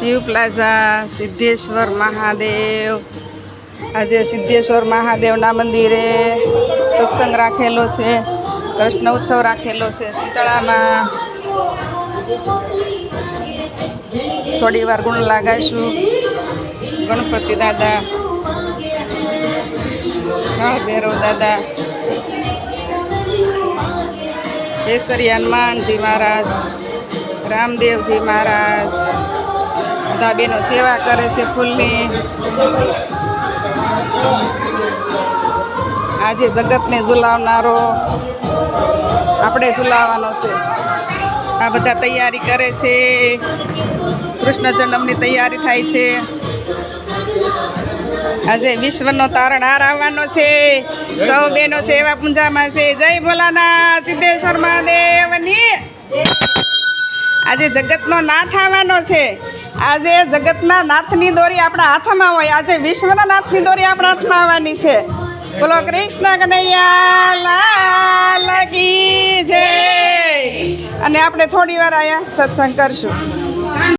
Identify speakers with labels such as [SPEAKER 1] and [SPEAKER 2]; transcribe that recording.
[SPEAKER 1] Shiv plaza Siddheshwar Mahadev. આજે સિદ્ધેશ્વર મહાદેવના મંદિરે સત્સંગ રાખેલો છે કૃષ્ણ ઉત્સવ રાખેલો છે શીતળામાં. થોડી વાર ગુણ લગાવીશું ગણપતિ દાદા નળ ભૈરવ દાદા કેસરી હનુમાનજી મહારાજ, રામદેવજી મહારાજ બધા બેનો સેવા કરે છે ફૂલની. આજે જગતને ઝુલાવનારો આપણે ઝુલાવવાનો છે. આ બધા તૈયારી કરે છે. કૃષ્ણ જન્મની તૈયારી થાય છે. આજે વિશ્વનો તારણહાર આવવાનો છે. સૌ બેનો સેવા પૂંજામાં છે. જય ભોલાનાથ, સિદ્ધેશ્વર મહાદેવની આજે જગતનો નાથ આવવાનો છે. આજે જગતના નાથની દોરી આપણા હાથમાં હોય, આજે વિશ્વના નાથની દોરી આપણા હાથમાં આવવાની છે. બોલો, કૃષ્ણ કનૈયા, લાલ કી અને આપણે થોડી વાર અહીંયા સત્સંગ કરશું.